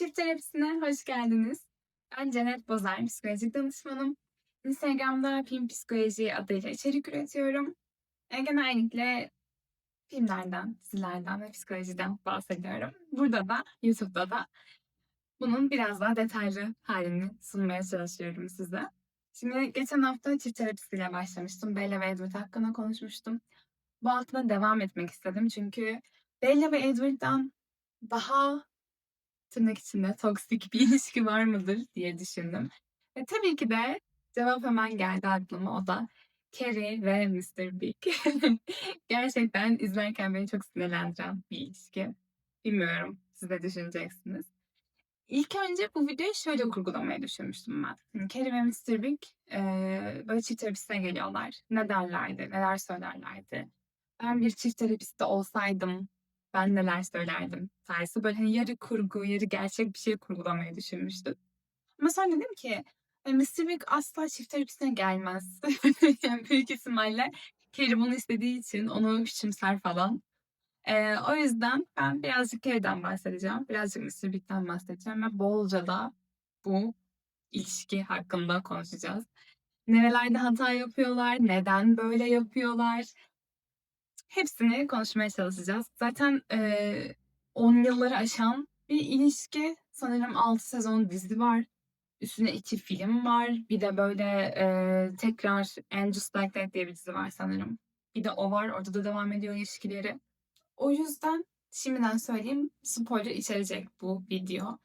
Çift terapisine hoş geldiniz. Ben Cennet Bozar, psikolojik danışmanım. Instagram'da Film Psikoloji adıyla içerik üretiyorum. E, genellikle filmlerden, dizilerden ve psikolojiden bahsediyorum. Burada da, YouTube'da da bunun biraz daha detaylı halini sunmaya çalışıyorum size. Şimdi geçen hafta çift terapisiyle başlamıştım. Bella ve Edward hakkında konuşmuştum. Bu hafta devam etmek istedim çünkü Bella ve Edward'dan daha tırnak içinde toksik bir ilişki var mıdır diye düşündüm. Ve tabii ki de cevap hemen geldi aklıma. O da Carrie ve Mr. Big. Gerçekten izlerken beni çok sinirlendiren bir ilişki. Bilmiyorum siz de düşüneceksiniz. İlk önce bu videoyu şöyle kurgulamayı düşünmüştüm ben. Carrie ve Mr. Big eee, böyle çift terapisine geliyorlar. Ne derlerdi, neler söylerlerdi. Ben bir çift terapisti olsaydım ben neler söylerdim tarzı böyle hani yarı kurgu, yarı gerçek bir şey kurgulamayı düşünmüştüm. Ama sonra dedim ki Mr. Big asla çift terapisine gelmez. yani büyük ihtimalle Carrie bunu istediği için onu küçümser falan. Ee, o yüzden ben birazcık Carrie'den bahsedeceğim. Birazcık Mr. Big'den bahsedeceğim ve bolca da bu ilişki hakkında konuşacağız. Nerelerde hata yapıyorlar, neden böyle yapıyorlar, hepsini konuşmaya çalışacağız. Zaten eee 10 yılları aşan bir ilişki. Sanırım 6 sezon dizi var. Üstüne 2 film var. Bir de böyle eee, tekrar And Just Like That diye bir dizi var sanırım. Bir de o var. Orada da devam ediyor ilişkileri. O yüzden şimdiden söyleyeyim spoiler içerecek bu video.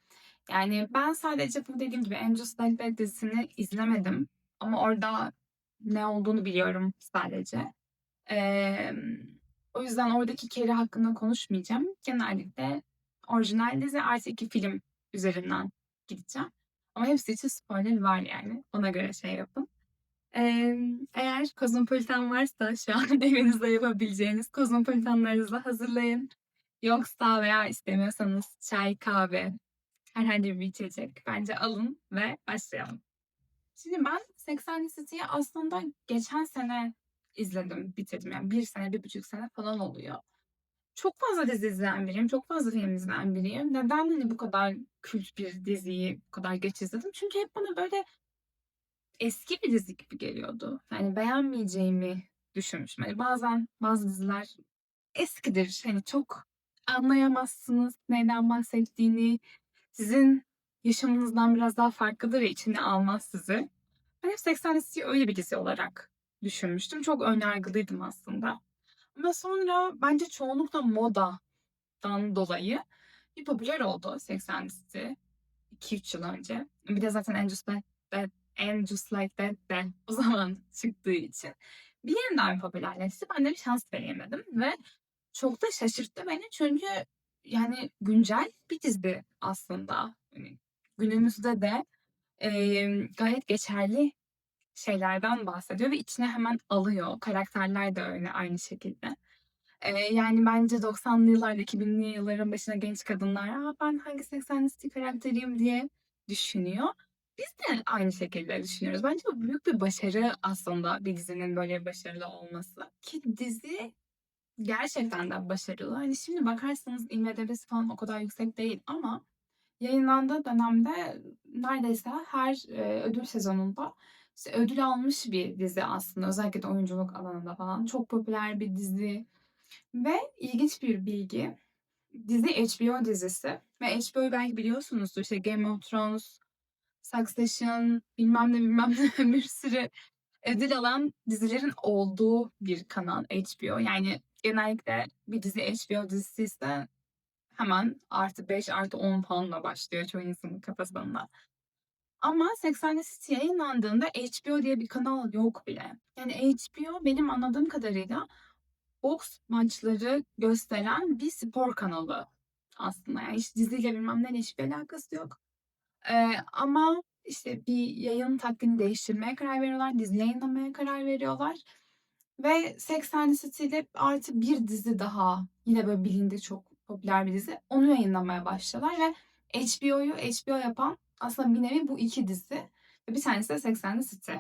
Yani ben sadece bu dediğim gibi And Just Like That dizisini izlemedim. Ama orada ne olduğunu biliyorum sadece. Eee, o yüzden oradaki Carrie hakkında konuşmayacağım. Genellikle orijinal dizi artı iki film üzerinden gideceğim. Ama hepsi için spoiler var yani. Ona göre şey yapın. Eee, eğer kozmopolitan varsa şu an evinizde yapabileceğiniz kozmopolitanlarınızı hazırlayın. Yoksa veya istemiyorsanız çay, kahve, herhangi bir içecek bence alın ve başlayalım. Şimdi ben 80 City'yi aslında geçen sene izledim, bitirdim. Yani bir sene, bir buçuk sene falan oluyor. Çok fazla dizi izleyen biriyim, çok fazla film izleyen biriyim. Neden hani bu kadar kült bir diziyi bu kadar geç izledim? Çünkü hep bana böyle eski bir dizi gibi geliyordu. Yani beğenmeyeceğimi düşünmüştüm. Hani bazen bazı diziler eskidir. Hani çok anlayamazsınız neyden bahsettiğini. Sizin yaşamınızdan biraz daha farklıdır ya içine almaz sizi. Ben hep 80 City'yi öyle bir dizi olarak düşünmüştüm. Çok önyargılıydım aslında. Ama sonra bence çoğunlukla modadan dolayı bir popüler oldu 80 City 2-3 yıl önce. Bir de zaten And Just Like That, And Just Like That de o zaman çıktığı için bir yeniden popülerleşti. Ben de bir şans veremedim ve çok da şaşırttı beni çünkü yani güncel bir dizi aslında. Yani günümüzde de eee, gayet geçerli şeylerden bahsediyor ve içine hemen alıyor. Karakterler de öyle aynı şekilde. Eee, yani bence 90'lı yıllarda, 2000'li yılların başına genç kadınlar Aa, ben hangi 80 City karakteriyim diye düşünüyor. Biz de aynı şekilde düşünüyoruz. Bence bu büyük bir başarı aslında bir dizinin böyle başarılı olması. Ki dizi gerçekten de başarılı. Hani şimdi bakarsanız IMDb'si falan o kadar yüksek değil ama yayınlandığı dönemde neredeyse her e, ödül sezonunda işte ödül almış bir dizi aslında. Özellikle de oyunculuk alanında falan. Çok popüler bir dizi. Ve ilginç bir bilgi. Dizi HBO dizisi. Ve HBO'yu belki biliyorsunuzdur. İşte Game of Thrones, Succession, bilmem ne bilmem ne bir sürü ödül alan dizilerin olduğu bir kanal HBO. Yani genellikle bir dizi HBO dizisi ise hemen artı 5 artı 10 puanla başlıyor çoğu insanın kafasında. Ama 80 City yayınlandığında HBO diye bir kanal yok bile. Yani HBO benim anladığım kadarıyla boks maçları gösteren bir spor kanalı aslında. Yani hiç diziyle bilmem ne hiçbir alakası yok. Ee, ama işte bir yayın takvimini değiştirmeye karar veriyorlar. Dizi yayınlamaya karar veriyorlar. Ve 80 City ile artı bir dizi daha yine böyle bilindik çok popüler bir dizi. Onu yayınlamaya başladılar ve HBO'yu HBO yapan aslında bir nevi bu iki dizi. Ve bir tanesi de 80 City.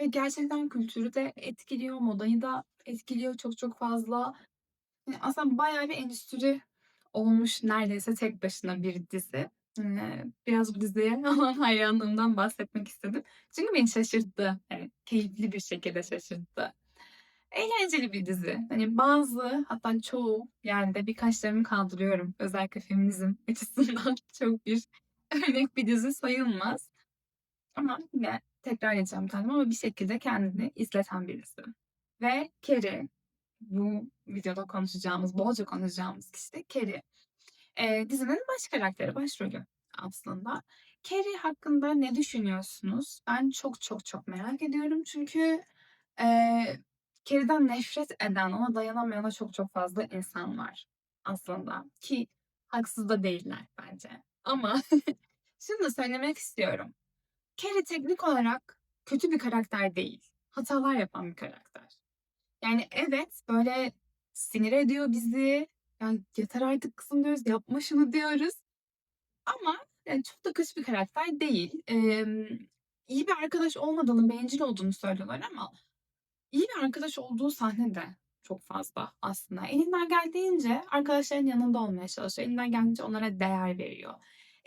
Ve gerçekten kültürü de etkiliyor, modayı da etkiliyor çok çok fazla. Yani aslında bayağı bir endüstri olmuş neredeyse tek başına bir dizi. Eee, biraz bu diziye olan hayranlığımdan bahsetmek istedim. Çünkü beni şaşırttı. Evet, keyifli bir şekilde şaşırttı. Eğlenceli bir dizi. Hani bazı hatta çoğu yerde bir kaşlarımı kaldırıyorum. Özellikle feminizm açısından çok bir örnek bir dizi sayılmaz. Ama yine tekrar edeceğim kendim ama bir şekilde kendini izleten birisi. Ve Carrie, bu videoda konuşacağımız, bolca konuşacağımız kişi de Carrie. Eee, dizinin baş karakteri, başrolü aslında. Carrie hakkında ne düşünüyorsunuz? Ben çok çok çok merak ediyorum. Çünkü eee Carrie'den nefret eden, ona dayanamayan da çok çok fazla insan var aslında. Ki haksız da değiller bence. Ama şunu da söylemek istiyorum. Carrie teknik olarak kötü bir karakter değil. Hatalar yapan bir karakter. Yani evet böyle sinir ediyor bizi. Yani yeter artık kızım diyoruz, yapma şunu diyoruz. Ama yani çok da kötü bir karakter değil. Emm, iyi bir arkadaş olmadığını, bencil olduğunu söylüyorlar ama iyi bir arkadaş olduğu sahne de çok fazla aslında. Elinden geldiğince arkadaşlarının yanında olmaya çalışıyor. Elinden geldiğince onlara değer veriyor.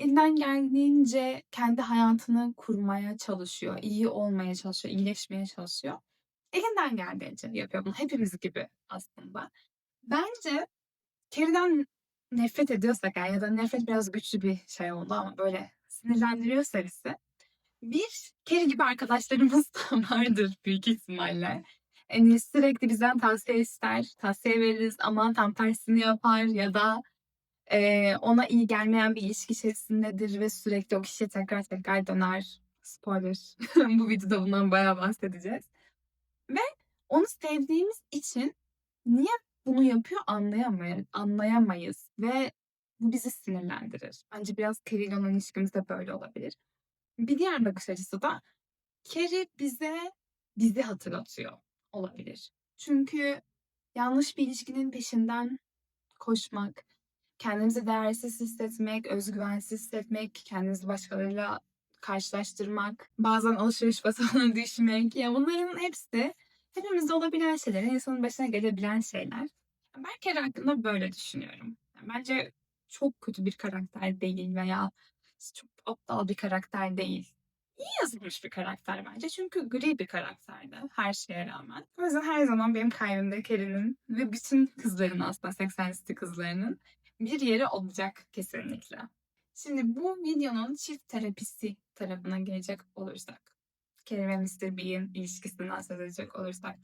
Elinden geldiğince kendi hayatını kurmaya çalışıyor. iyi olmaya çalışıyor, iyileşmeye çalışıyor. Elinden geldiğince yapıyor bunu. Hepimiz gibi aslında. Bence Carrie'den nefret ediyorsak eğer ya da nefret biraz güçlü bir şey oldu ama böyle sinirlendiriyorsa bizi, bir Carrie gibi arkadaşlarımız da vardır büyük ihtimalle. Hani sürekli bizden tavsiye ister, tavsiye veririz ama tam tersini yapar ya da eee, ona iyi gelmeyen bir ilişki içerisindedir ve sürekli o kişiye tekrar tekrar döner. Spoiler. Bu videoda bundan bayağı bahsedeceğiz. Ve onu sevdiğimiz için niye bunu yapıyor anlayamayız, anlayamayız ve bu bizi sinirlendirir. Bence biraz Carrie ile olan ilişkimiz de böyle olabilir. Bir diğer bakış açısı da Carrie bize bizi hatırlatıyor olabilir. Çünkü yanlış bir ilişkinin peşinden koşmak, kendimizi değersiz hissetmek, özgüvensiz hissetmek, kendimizi başkalarıyla karşılaştırmak, bazen alışveriş batağına düşmek. Ya bunların hepsi hepimizde olabilen şeyler, insanın başına gelebilen şeyler. Carrie hakkında böyle düşünüyorum. Bence çok kötü bir karakter değil veya çok aptal bir karakter değil. İyi yazılmış bir karakter bence. Çünkü gri bir karakterdi her şeye rağmen. O yüzden her zaman benim kalbimde Carrie'nin ve bütün kızların aslında 80 City kızlarının bir yeri olacak kesinlikle. Şimdi bu videonun çift terapisi tarafına gelecek olursak, Carrie ve Mr. B'in ilişkisinden söz edecek olursak,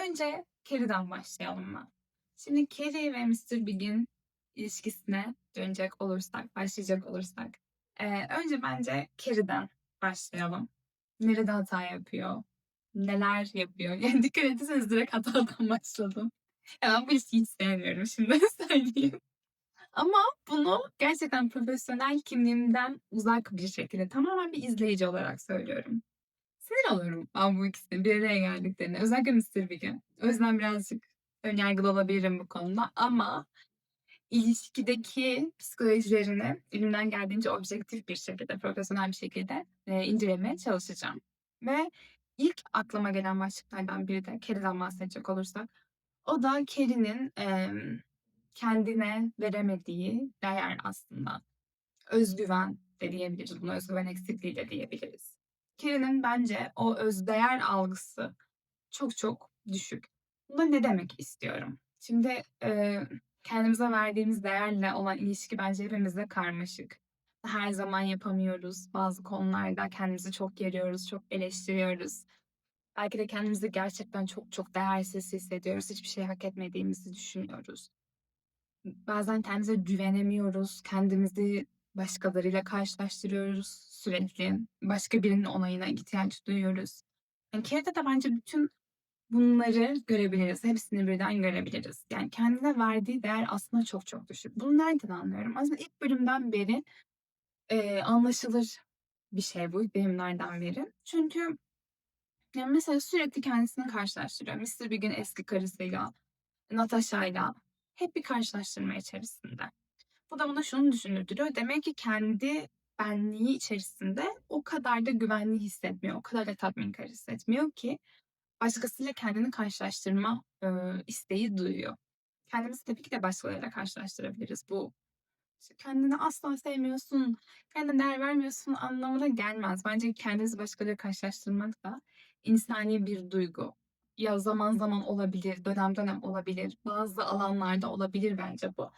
önce Carrie'den başlayalım mı? Şimdi Carrie ve Mr. Big'in ilişkisine dönecek olursak, başlayacak olursak, eee, önce bence Carrie'den başlayalım. Nerede hata yapıyor? Neler yapıyor? Yani dikkat etseniz direkt hatadan başladım. Ya ben bu ilişkiyi hiç sevmiyorum şimdi söyleyeyim. Ama bunu gerçekten profesyonel kimliğimden uzak bir şekilde tamamen bir izleyici olarak söylüyorum. Sinir oluyorum ben bu ikisinin bir araya geldiklerine. Özellikle Mr. Big'e. O yüzden birazcık önyargılı olabilirim bu konuda ama ilişkideki psikolojilerini elimden geldiğince objektif bir şekilde, profesyonel bir şekilde eee, incelemeye çalışacağım. Ve ilk aklıma gelen başlıklardan biri de Carrie'den bahsedecek olursak, o da Carrie'nin emm, kendine veremediği değer aslında. Özgüven de diyebiliriz buna, özgüven eksikliği de diyebiliriz. Carrie'nin bence o özdeğer algısı çok çok düşük. Bunda ne demek istiyorum? Şimdi eee, kendimize verdiğimiz değerle olan ilişki bence hepimizde karmaşık. Her zaman yapamıyoruz. Bazı konularda kendimizi çok geriyoruz, çok eleştiriyoruz. Belki de kendimizi gerçekten çok çok değersiz hissediyoruz. Hiçbir şey hak etmediğimizi düşünüyoruz. Bazen kendimize güvenemiyoruz. Kendimizi başkalarıyla karşılaştırıyoruz sürekli. Başka birinin onayına ihtiyaç duyuyoruz. Yani Carrie'de de bence bütün bunları görebiliriz. Hepsini birden görebiliriz. Yani kendine verdiği değer aslında çok çok düşük. Bunu nereden anlıyorum? Aslında ilk bölümden beri eee, anlaşılır bir şey bu bölümlerden beri. Çünkü yani mesela sürekli kendisini karşılaştırıyor. Mr. Big'in eski karısıyla, Natasha'yla hep bir karşılaştırma içerisinde. Bu da bana şunu düşündürtüyor. Demek ki kendi benliği içerisinde o kadar da güvenli hissetmiyor. O kadar da tatminkar hissetmiyor ki başkasıyla kendini karşılaştırma eee, isteği duyuyor. Kendimizi tabii ki de başkalarıyla karşılaştırabiliriz. Bu kendini asla sevmiyorsun, kendine değer vermiyorsun anlamına gelmez. Bence kendinizi başkalarıyla karşılaştırmak da insani bir duygu. Ya zaman zaman olabilir, dönem dönem olabilir, bazı alanlarda olabilir bence bu.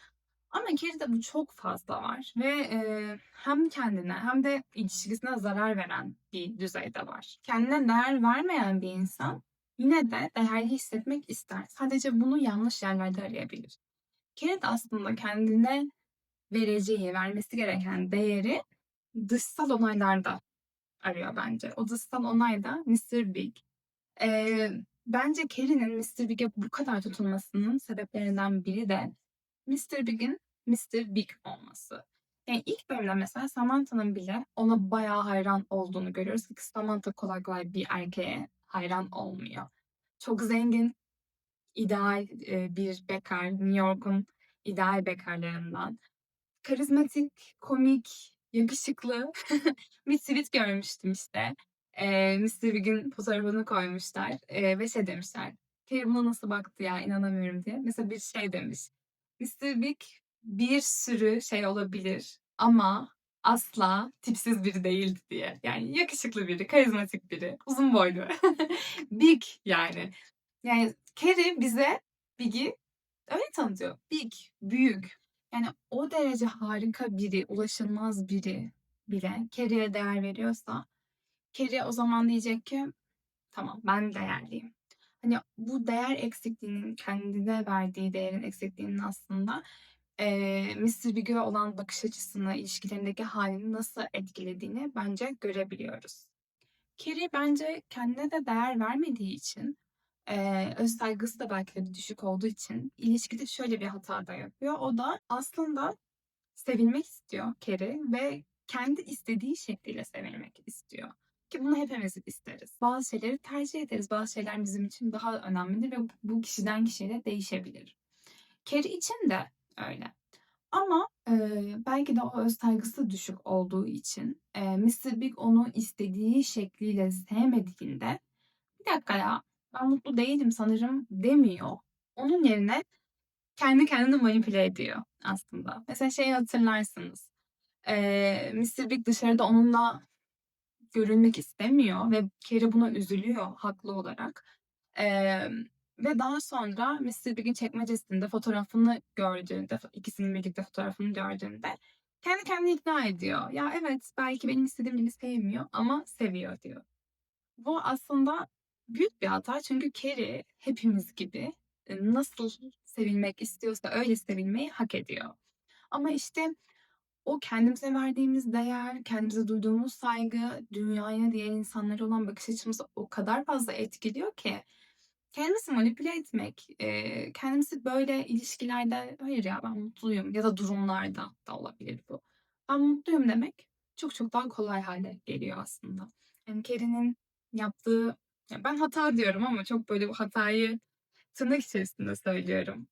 Ama Carrie'de bu çok fazla var ve eee, hem kendine hem de ilişkisine zarar veren bir düzeyde var. Kendine değer vermeyen bir insan yine de değerli hissetmek ister. Sadece bunu yanlış yerlerde arayabilir. De aslında kendine vereceği, vermesi gereken değeri dışsal onaylarda arıyor bence. O dışsal onay da Mr. Big. Eee, bence Carrie'nin Mr. Big'e bu kadar tutulmasının sebeplerinden biri de Mr. Big'in Mr. Big olması. Yani ilk bölümde mesela Samantha'nın bile ona bayağı hayran olduğunu görüyoruz ki Samantha kolay kolay bir erkeğe hayran olmuyor. Çok zengin, ideal eee, bir bekar, New York'un ideal bekarlarından. Karizmatik, komik, yakışıklı bir tweet görmüştüm işte. Eee, Mr. Big'in fotoğrafını koymuşlar eee, ve şey demişler. Carrie buna nasıl baktı ya inanamıyorum diye. Mesela bir şey demiş. Mr. Big bir sürü şey olabilir ama asla tipsiz biri değildi diye. Yani yakışıklı biri, karizmatik biri, uzun boylu. Big yani. Yani Carrie bize Big'i öyle tanıtıyor. Big, büyük. Yani o derece harika biri, ulaşılmaz biri bile Carrie'ye değer veriyorsa Carrie o zaman diyecek ki tamam ben değerliyim. Hani bu değer eksikliğinin kendine verdiği değerin eksikliğinin aslında eee Mr. Big'e olan bakış açısını, ilişkilerindeki halini nasıl etkilediğini bence görebiliyoruz. Carrie bence kendine de değer vermediği için eee öz saygısı da belki de düşük olduğu için ilişkide şöyle bir hata da yapıyor. O da aslında sevilmek istiyor Carrie ve kendi istediği şekliyle sevilmek istiyor. Ki bunu hepimiz isteriz. Bazı şeyleri tercih ederiz. Bazı şeyler bizim için daha önemlidir ve bu kişiden kişiye de değişebilir. Carrie için de öyle. Ama eee, belki de o öz saygısı düşük olduğu için eee Mr. Big onu istediği şekliyle sevmediğinde bir dakika ya ben mutlu değilim sanırım demiyor. Onun yerine kendi kendini manipüle ediyor aslında. Mesela şeyi hatırlarsınız. Eee Mr. Big dışarıda onunla görülmek istemiyor ve Carrie buna üzülüyor haklı olarak. Emm, ve daha sonra Mr. Big'in çekmecesinde fotoğrafını gördüğünde, ikisinin birlikte fotoğrafını gördüğünde kendi kendini ikna ediyor. Ya evet belki benim istediğim gibi sevmiyor ama seviyor diyor. Bu aslında büyük bir hata çünkü Carrie hepimiz gibi nasıl sevilmek istiyorsa öyle sevilmeyi hak ediyor. Ama işte o kendimize verdiğimiz değer, kendimize duyduğumuz saygı, dünyaya, diğer insanlara olan bakış açımızı o kadar fazla etkiliyor ki kendimizi manipüle etmek, eee, kendimizi böyle ilişkilerde hayır ya ben mutluyum ya da durumlarda da olabilir bu. Ben mutluyum demek çok çok daha kolay hale geliyor aslında. Yani Carrie'nin yaptığı, ya ben hata diyorum ama çok böyle bu hatayı tırnak içerisinde söylüyorum.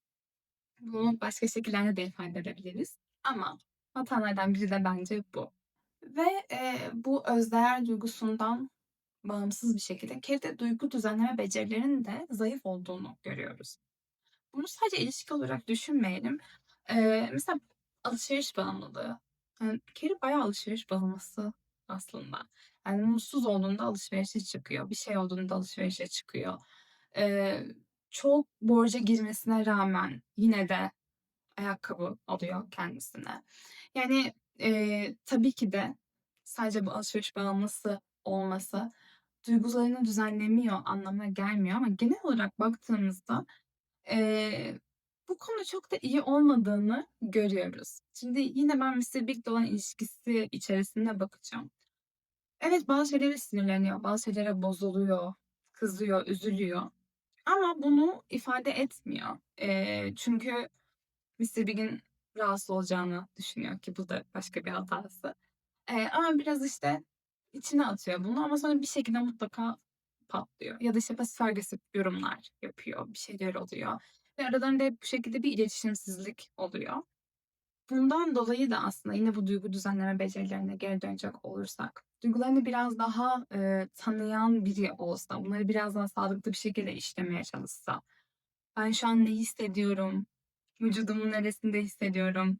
Bunu başka şekillerde de ifade edebiliriz ama hatalardan biri de bence bu. Ve eee, bu özdeğer duygusundan bağımsız bir şekilde Carrie'de duygu düzenleme becerilerinin de zayıf olduğunu görüyoruz. Bunu sadece ilişki olarak düşünmeyelim. Eee, mesela alışveriş bağımlılığı. Yani Carrie bayağı alışveriş bağımlısı aslında. Yani mutsuz olduğunda alışverişe çıkıyor. Bir şey olduğunda alışverişe çıkıyor. Eee, çok borca girmesine rağmen yine de ayakkabı alıyor kendisine. Yani eee, tabii ki de sadece bu alışveriş bağımlısı olması duygularını düzenlemiyor anlamına gelmiyor ama genel olarak baktığımızda eee, bu konuda çok da iyi olmadığını görüyoruz. Şimdi yine ben Mr. Big'le olan ilişkisi içerisinde bakacağım. Evet bazı şeylere sinirleniyor, bazı şeylere bozuluyor, kızıyor, üzülüyor. Ama bunu ifade etmiyor. Eee, çünkü Mr. Big'in rahatsız olacağını düşünüyor ki bu da başka bir hatası. Eee, ama biraz işte içine atıyor bunu ama sonra bir şekilde mutlaka patlıyor. Ya da işte pasif agresif yorumlar yapıyor, bir şeyler oluyor. Ve aralarında hep bu şekilde bir iletişimsizlik oluyor. Bundan dolayı da aslında yine bu duygu düzenleme becerilerine geri dönecek olursak, duygularını biraz daha eee, tanıyan biri olsa, bunları biraz daha sağlıklı bir şekilde işlemeye çalışsa, ben şu an ne hissediyorum, vücudumun neresinde hissediyorum,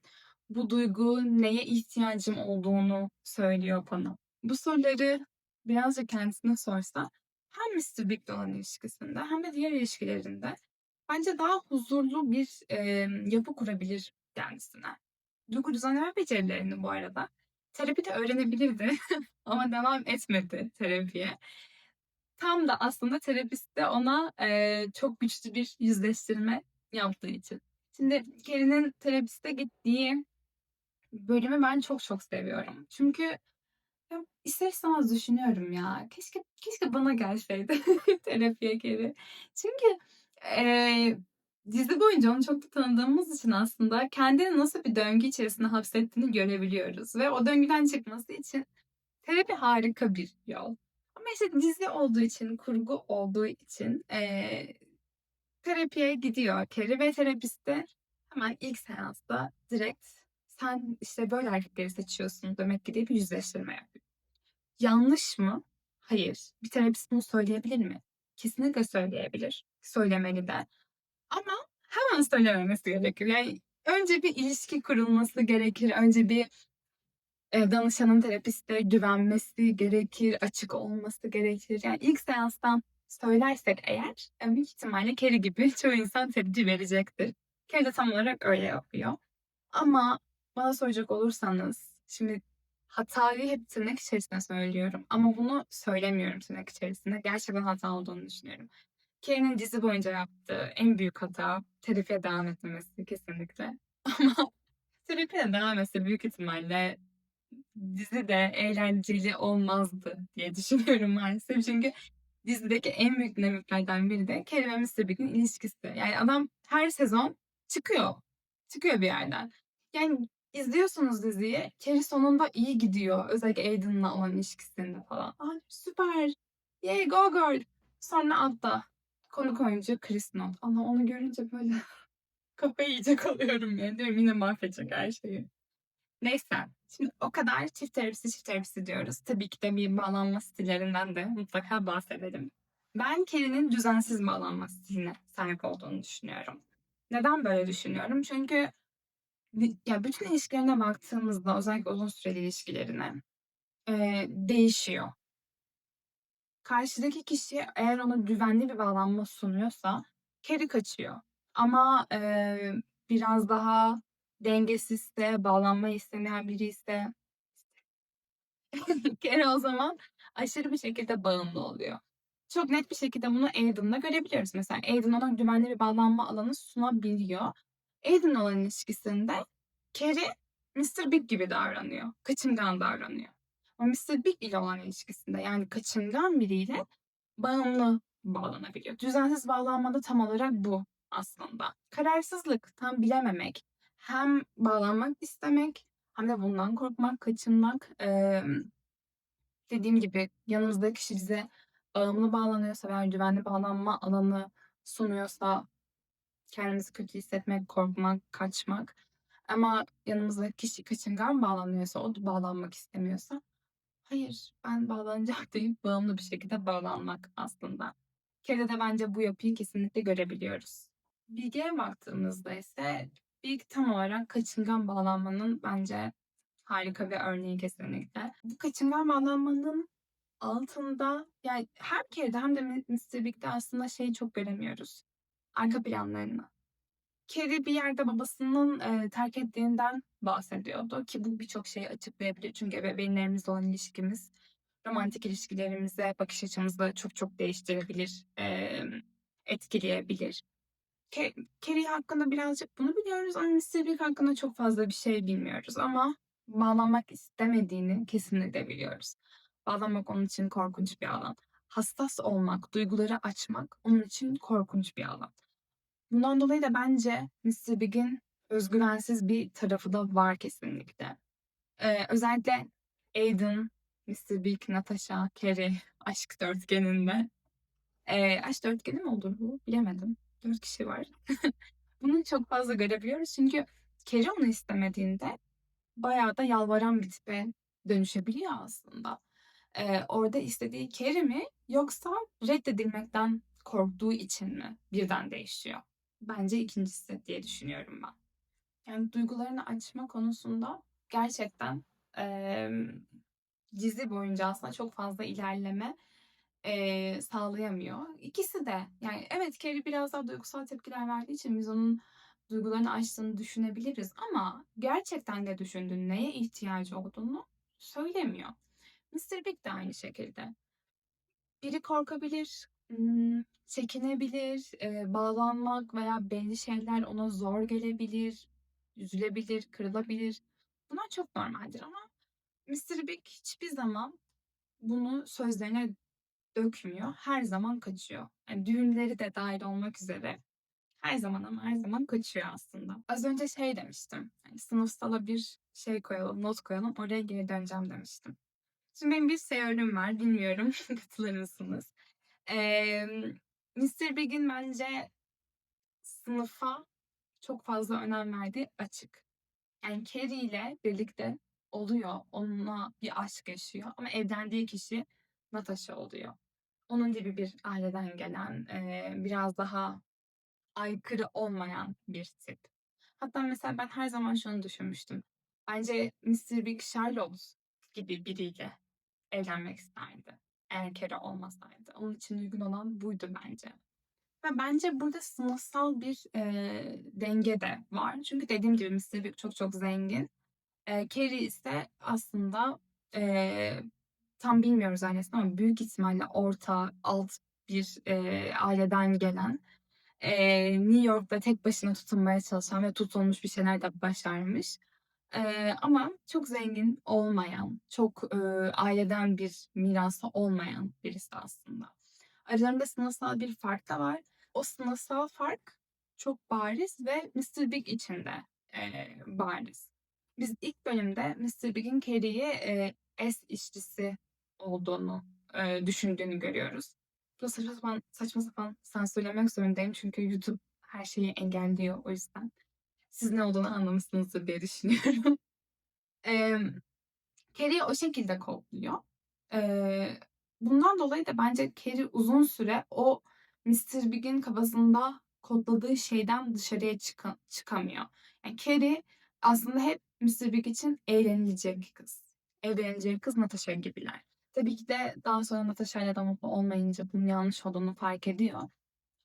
bu duygu neye ihtiyacım olduğunu söylüyor bana. Bu soruları birazcık kendisine sorsa hem Mr. Big'le olan ilişkisinde hem de diğer ilişkilerinde bence daha huzurlu bir emm, yapı kurabilir kendisine. Duygu düzenleme becerilerini bu arada terapide öğrenebilirdi ama devam etmedi terapiye. Tam da aslında terapist de ona, eee, çok güçlü bir yüzleştirme yaptığı için. Şimdi Carrie'nin terapiste gittiği bölümü ben çok çok seviyorum. Çünkü ya ister istemez düşünüyorum ya, keşke keşke bana gelseydi terapiye Carrie. Çünkü, eee, dizi boyunca onu çok da tanıdığımız için aslında kendini nasıl bir döngü içerisinde hapsettiğini görebiliyoruz ve o döngüden çıkması için terapi harika bir yol. Ama işte dizi olduğu için, kurgu olduğu için, eee, terapiye gidiyor Carrie ve terapist hemen ilk seansta direkt "Sen, işte, böyle erkekleri seçiyorsun demek ki." diye bir yüzleştirme yapıyor. Yanlış mı? Hayır. Bir terapist bunu söyleyebilir mi? Kesinlikle söyleyebilir. Söylemeli de. Ama hemen söylememesi gerekir. Yani önce bir ilişki kurulması gerekir. Önce bir, eee, danışanın terapiste güvenmesi gerekir, açık olması gerekir. Yani ilk seanstan söylersek eğer, eee, büyük ihtimalle Carrie gibi çoğu insan tepki verecektir. Carrie de tam olarak öyle yapıyor. Ama bana soracak olursanız şimdi hatayı hep tırnak içerisinde söylüyorum ama bunu söylemiyorum tırnak içerisinde. Gerçekten hata olduğunu düşünüyorum. Carrie'nin dizi boyunca yaptığı en büyük hata terapiye devam etmemesi kesinlikle. Ama terapiye devam etse büyük ihtimalle dizi de eğlenceli olmazdı diye düşünüyorum maalesef. Çünkü dizideki en büyük dinamiklerden biri de Carrie ve Mr. Big'in ilişkisi. Yani adam her sezon çıkıyor. Çıkıyor bir yerden. Yani izliyorsunuz diziyi, Carrie sonunda iyi gidiyor. Özellikle Aidan'la olan ilişkisinde falan. "A, süper! Yay, go girl!" Sonra altta konuk oyuncu Chris Knott. Allah onu görünce böyle kafayı yiyecek oluyorum yani. Diyorum yine mahvedecek her şeyi. Neyse, şimdi o kadar çift terapisi, çift terapisi diyoruz. Tabii ki de bir bağlanma stillerinden de mutlaka bahsedelim. Ben Carrie'nin düzensiz bağlanma stiline sahip olduğunu düşünüyorum. Neden böyle düşünüyorum? Çünkü ya bütün ilişkilerine baktığımızda özellikle uzun süreli ilişkilerine, eee, değişiyor. Karşıdaki kişi eğer ona güvenli bir bağlanma sunuyorsa Carrie kaçıyor. Ama, eee, biraz daha dengesizse, bağlanmayı istemeyen biriyse Carrie o zaman aşırı bir şekilde bağımlı oluyor. Çok net bir şekilde bunu Aidan'da görebiliyoruz. Mesela Aidan ona güvenli bir bağlanma alanı sunabiliyor. Aidan'la olan ilişkisinde Carrie Mr. Big gibi davranıyor. Kaçıngan davranıyor. Ama Mr. Big ile olan ilişkisinde yani kaçıngan biriyle bağımlı bağlanabiliyor. Düzensiz bağlanma da tam olarak bu aslında. Kararsızlık, tam bilememek. Hem bağlanmak istemek hem de bundan korkmak, kaçınmak. Emm, dediğim gibi yanımızdaki kişi bize bağımlı bağlanıyorsa veya güvenli bağlanma alanı sunuyorsa kendimizi kötü hissetmek, korkmak, kaçmak. Ama yanımızdaki kişi kaçıngan bağlanıyorsa, o da bağlanmak istemiyorsa hayır ben bağlanacağım deyip bağımlı bir şekilde bağlanmak aslında. Carrie'de de bence bu yapıyı kesinlikle görebiliyoruz. Big'e baktığımızda ise Big tam olarak kaçıngan bağlanmanın bence harika bir örneği kesinlikle. Bu kaçıngan bağlanmanın altında yani hem Carrie'de hem de Mr. Big'de aslında şeyi çok göremiyoruz, arka planlarını. Carrie bir yerde babasının, eee, terk ettiğinden bahsediyordu ki bu birçok şeyi açıklayabilir. Çünkü ebeveynlerimizle olan ilişkimiz romantik ilişkilerimize bakış açımızı çok çok değiştirebilir, emm, etkileyebilir. Carrie hakkında birazcık bunu biliyoruz ama. Big hakkında çok fazla bir şey bilmiyoruz ama bağlanmak istemediğini kesinlikle biliyoruz. Bağlanmak onun için korkunç bir alan. Hassas olmak, duyguları açmak onun için korkunç bir alan. Bundan dolayı da bence Mr. Big'in özgüvensiz bir tarafı da var kesinlikle. Eee, özellikle Aidan, Mr. Big, Natasha, Carrie aşk dörtgeninde. Eee, aşk dörtgeni mi olur bu? Bilemedim. 4 kişi var. Bunu çok fazla görebiliyoruz çünkü Carrie onu istemediğinde bayağı da yalvaran bir tipe dönüşebiliyor aslında. Eee, orada istediği Carrie mi yoksa reddedilmekten korktuğu için mi birden değişiyor? Bence 2'ncisi diye düşünüyorum ben. Yani duygularını açma konusunda gerçekten, emm, dizi boyunca aslında çok fazla ilerleme, eee, sağlayamıyor. İkisi de. Yani evet, Carrie biraz daha duygusal tepkiler verdiği için biz onun duygularını aştığını düşünebiliriz ama gerçekten ne düşündüğünü, neye ihtiyacı olduğunu söylemiyor. Mr. Big de aynı şekilde. Biri korkabilir, çekinebilir, eee, bağlanmak veya belli şeyler ona zor gelebilir, üzülebilir, kırılabilir. Bunlar çok normaldir ama Mr. Big hiçbir zaman bunu sözlerine dökmüyor. Her zaman kaçıyor. Yani düğünleri de dâhil olmak üzere her zaman ama her zaman kaçıyor aslında. Az önce şey demiştim, hani, sınıfsala bir şey koyalım, not koyalım, oraya geri döneceğim demiştim. Şimdi benim bir teorim var, bilmiyorum katılır mısınız? Emm, Mr. Big'in bence sınıfa çok fazla önem verdiği açık. Yani Carrie ile birlikte oluyor, onunla bir aşk yaşıyor ama evlendiği kişi Natasha oluyor. Onun gibi bir aileden gelen, biraz daha aykırı olmayan bir tip. Hatta mesela ben her zaman şunu düşünmüştüm. Bence Mr. Big Charlotte gibi biriyle evlenmek isterdi eğer Carrie olmasaydı. Onun için uygun olan buydu bence. Ve bence burada sınıfsal bir, eee, denge de var. Çünkü dediğim gibi Mr. Big çok çok zengin. Eee, Carrie ise aslında, eee, tam bilmiyoruz ailesini ama büyük ihtimalle orta, alt bir, eee, aileden gelen, eee, New York'ta tek başına tutunmaya çalışan ve tutulmuş bir şeyler de başarmış. Eee, ama çok zengin olmayan, çok, ııı, aileden bir mirası olmayan birisi aslında. Aralarında sınıfsal bir fark da var. O sınıfsal fark çok bariz ve Mr. Big için de, eee, bariz. Biz ilk bölümde Mr. Big'in Carrie'yi, eee, es işçisi olduğunu, eee, düşündüğünü görüyoruz. Burada saçma sapan saçma sapan sansürlemek zorundayım çünkü YouTube her şeyi engelliyor o yüzden. Siz ne olduğunu anlamışsınızdır diye düşünüyorum. Emm, Carrie'yi o şekilde kodluyor. Eee, bundan dolayı da bence Carrie uzun süre o Mr. Big'in kafasında kodladığı şeyden dışarıya çıka çıkamıyor. Yani Carrie aslında hep Mr. Big için eğlenilecek kız. Evleneceği kız Natasha gibiler. Tabii ki de daha sonra Natasha'yla da mutlu olmayınca bunun yanlış olduğunu fark ediyor.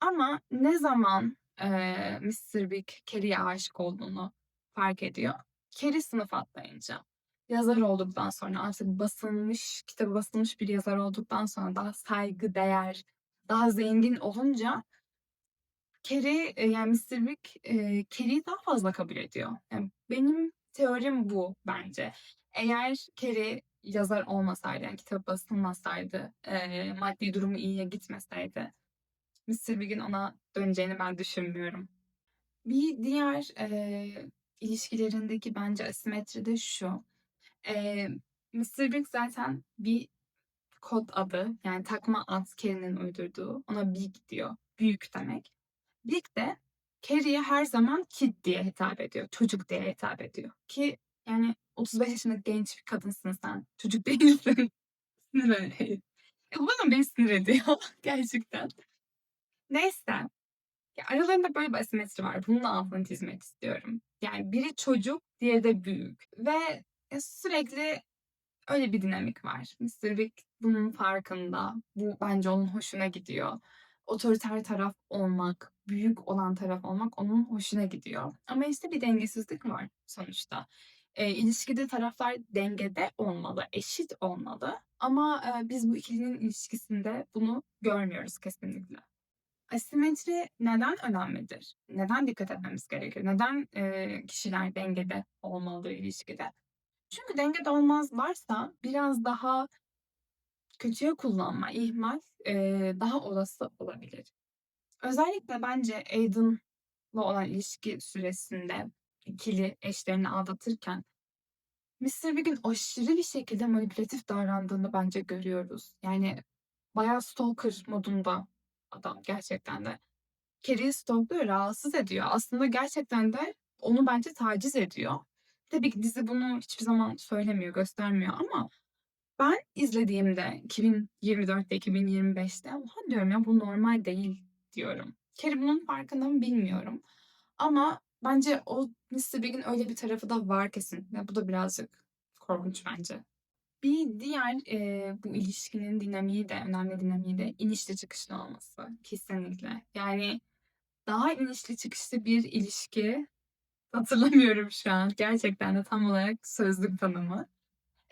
Ama ne zaman, eee, Mr. Big Carrie'ye aşık olduğunu fark ediyor? Carrie sınıf atlayınca. Yazar olduktan sonra, artık basılmış, kitabı basılmış bir yazar olduktan sonra, daha saygıdeğer, daha zengin olunca Carrie, eee, yani Mr. Big, eee, Carrie'yi daha fazla kabul ediyor. Yani benim teorim bu bence. Eğer Carrie yazar olmasaydı, yani kitabı basılmasaydı, eee, maddi durumu iyiye gitmeseydi Mr. Big'in ona döneceğini ben düşünmüyorum. Bir diğer, eee, ilişkilerindeki bence asimetri de şu: Eee, Mr. Big zaten bir kod adı, yani takma ad Carrie'nin uydurduğu. Ona Big diyor, büyük demek. Big de Carrie'ye her zaman kid diye hitap ediyor, çocuk diye hitap ediyor ki yani 35 yaşında genç bir kadınsın sen, çocuk değilsin. Sinir Ya bu bana beni sinir ediyor gerçekten. Neyse. Ya, aralarında böyle bir asimetri var. Bunun altını çizmek istiyorum. Yani biri çocuk, diğeri de büyük ve, sürekli öyle bir dinamik var. Mr. Big bunun farkında. Bu bence onun hoşuna gidiyor. Otoriter taraf olmak, büyük olan taraf olmak onun hoşuna gidiyor. Ama işte bir dengesizlik var sonuçta. Eee, ilişkide taraflar dengede olmalı, eşit olmalı ama, eee, biz bu ikilinin ilişkisinde bunu görmüyoruz kesinlikle. Asimetri neden önemlidir? Neden dikkat etmemiz gerekir? Neden, eee, kişiler dengede olmalı ilişkide? Çünkü dengede olmazlarsa biraz daha kötüye kullanma, ihmal, eee, daha olası olabilir. Özellikle bence Aidan'la olan ilişki süresinde ikili eşlerini aldatırken Mr. Big'in aşırı bir şekilde manipülatif davrandığını bence görüyoruz. Yani bayağı stalker modunda adam gerçekten de. Carrie'yi stalkluyor, rahatsız ediyor. Aslında gerçekten de onu bence taciz ediyor. Tabii ki dizi bunu hiçbir zaman söylemiyor, göstermiyor ama ben izlediğimde 2024'te, 2025'te "Oha!" diyorum ya, "Bu normal değil." diyorum. Carrie bunun farkında mı bilmiyorum ama bence o Mr. Big'in öyle bir tarafı da var kesinlikle. Bu da birazcık korkunç bence. Bir diğer, eee, bu ilişkinin dinamiği de, önemli dinamiği de inişli çıkışlı olması kesinlikle. Yani daha inişli çıkışlı bir ilişki hatırlamıyorum şu an. Gerçekten de tam olarak sözlük tanımı.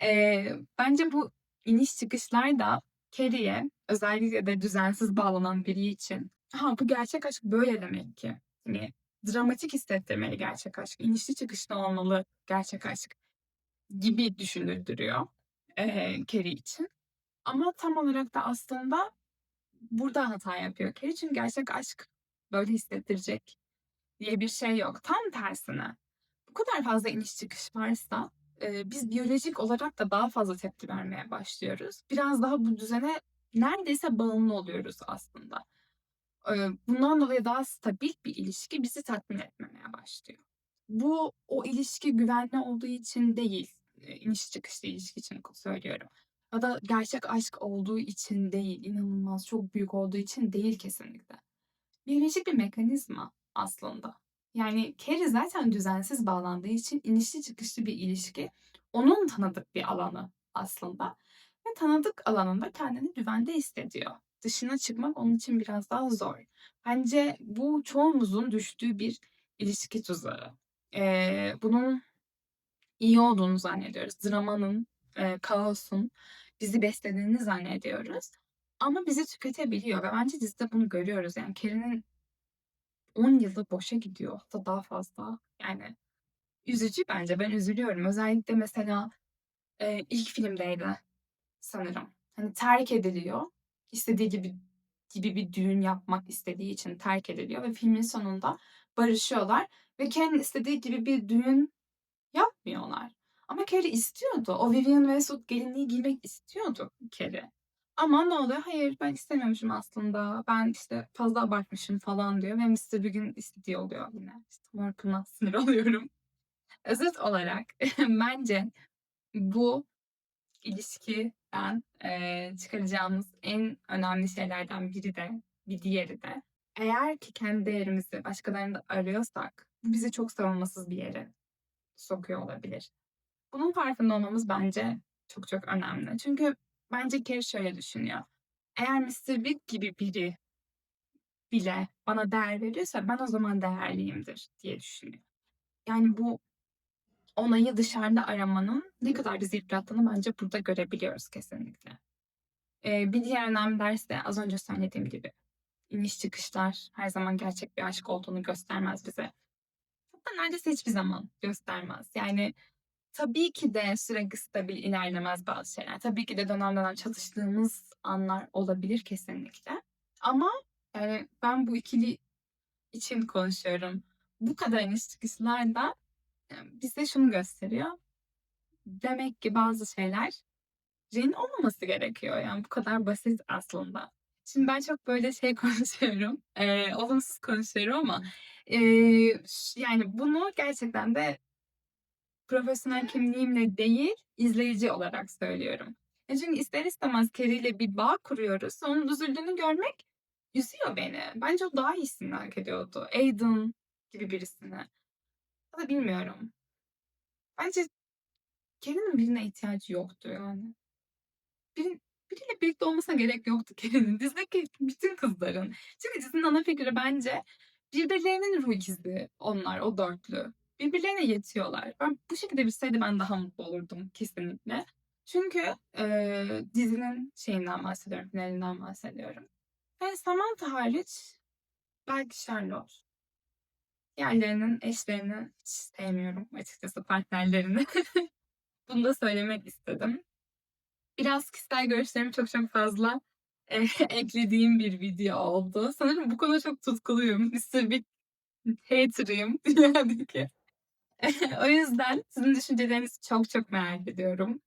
Eee, bence bu iniş çıkışlar da Carrie'ye özellikle de düzensiz bağlanan biri için "Ha, bu gerçek aşk böyle demek ki." Hani dramatik hissettirmeli gerçek aşk, inişli çıkışlı olmalı gerçek aşk gibi düşündürtüyor, eee, Carrie için. Ama tam olarak da aslında burada hata yapıyor Carrie. Çünkü gerçek aşk böyle hissettirecek diye bir şey yok. Tam tersine bu kadar fazla iniş çıkış varsa, eee, biz biyolojik olarak da daha fazla tepki vermeye başlıyoruz. Biraz daha bu düzene neredeyse bağımlı oluyoruz aslında. Bundan dolayı daha stabil bir ilişki bizi tatmin etmemeye başlıyor. Bu o ilişki güvenli olduğu için değil, inişli çıkışlı ilişki için söylüyorum. Ya da gerçek aşk olduğu için değil, inanılmaz çok büyük olduğu için değil kesinlikle. Biyolojik bir mekanizma aslında. Yani Carrie zaten düzensiz bağlandığı için inişli çıkışlı bir ilişki onun tanıdık bir alanı aslında ve tanıdık alanında kendini güvende hissediyor. Dışına çıkmak onun için biraz daha zor. Bence bu çoğumuzun düştüğü bir ilişki tuzağı. Eee, bunun iyi olduğunu zannediyoruz. Dramanın, eee, kaosun bizi beslediğini zannediyoruz ama bizi tüketebiliyor ve bence dizide bunu görüyoruz. Yani Carrie'nin 10 yılı boşa gidiyor. Hatta daha fazla. Yani üzücü bence. Ben üzülüyorum. Özellikle mesela, eee, ilk filmdeydi sanırım. Hani terk ediliyor. İstediği gibi gibi bir düğün yapmak istediği için terk ediliyor ve filmin sonunda barışıyorlar ve Carrie'nin istediği gibi bir düğün yapmıyorlar. Ama Carrie istiyordu. O Vivienne Westwood gelinliği giymek istiyordu Carrie. Ama ne oluyor? "Hayır, ben istemiyormuşum aslında. Ben, işte, fazla abartmışım." falan diyor ve Mr. Big'in istediği oluyor yine. İşte, buna sinir oluyorum. Özet olarak bence bu ilişkiden, eee, çıkaracağımız en önemli şeylerden biri de bir diğeri de eğer ki kendi değerimizi başkalarında arıyorsak bu bizi çok savunmasız bir yere sokuyor olabilir. Bunun farkında olmamız bence çok çok önemli. Çünkü bence Carrie şöyle düşünüyor: "Eğer Mr. Big gibi biri bile bana değer veriyorsa ben o zaman değerliyimdir." diye düşünüyor. Yani bu onayı dışarıda aramanın ne kadar bizi yıprattığını bence burada görebiliyoruz kesinlikle. Eee, bir diğer önemli ders de az önce söylediğim gibi iniş çıkışlar her zaman gerçek bir aşk olduğunu göstermez bize. Hatta neredeyse hiçbir zaman göstermez. Yani tabii ki de sürekli stabil ilerlemez bazı şeyler. Tabii ki de dönem dönem çatıştığımız anlar olabilir kesinlikle. Ama, yani, ben bu ikili için konuşuyorum. Bu kadar iniş çıkışlar da, eee, bize şunu gösteriyor: Demek ki bazı şeylerin olmaması gerekiyor. Yani bu kadar basit aslında. Şimdi ben çok böyle şey konuşuyorum, eee, olumsuz konuşuyorum ama, ş yani bunu gerçekten de profesyonel kimliğimle değil, izleyici olarak söylüyorum. E, çünkü ister istemez ile bir bağ kuruyoruz. Onun üzüldüğünü görmek üzüyor beni. Bence o daha iyisini hak ediyordu. Aidan gibi birisini. Ya da bilmiyorum. Bence Carrie'nin birine ihtiyacı yoktu yani. Biri biriyle birlikte olmasına gerek yoktu Carrie'nin. Dizideki bütün kızların. Çünkü dizinin ana fikri bence birbirlerinin ruh ikizi onlar, o dörtlü. Birbirlerine yetiyorlar. Ben bu şekilde bitseydi ben daha mutlu olurdum kesinlikle. Çünkü, eee, dizinin şeyinden bahsediyorum, finalinden bahsediyorum. Yani Samantha hariç belki Charlotte. Diğerlerinin eşlerini sevmiyorum açıkçası, partnerlerini. Bunu da söylemek istedim. Biraz kişisel görüşlerimi çok çok fazla, eee, eklediğim bir video oldu. Sanırım bu konuda çok tutkuluyum. Mr. Big hater'ıyım dünyadaki. O yüzden sizin düşüncelerinizi çok çok merak ediyorum.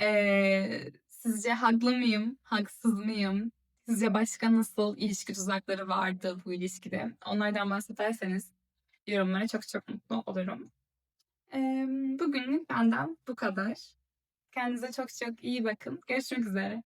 Eee, sizce haklı mıyım, haksız mıyım? Sizce başka nasıl ilişki tuzakları vardı bu ilişkide? Onlardan bahsederseniz yorumlara çok çok mutlu olurum. Bugünlük benden bu kadar. Kendinize çok çok iyi bakın. Görüşmek üzere.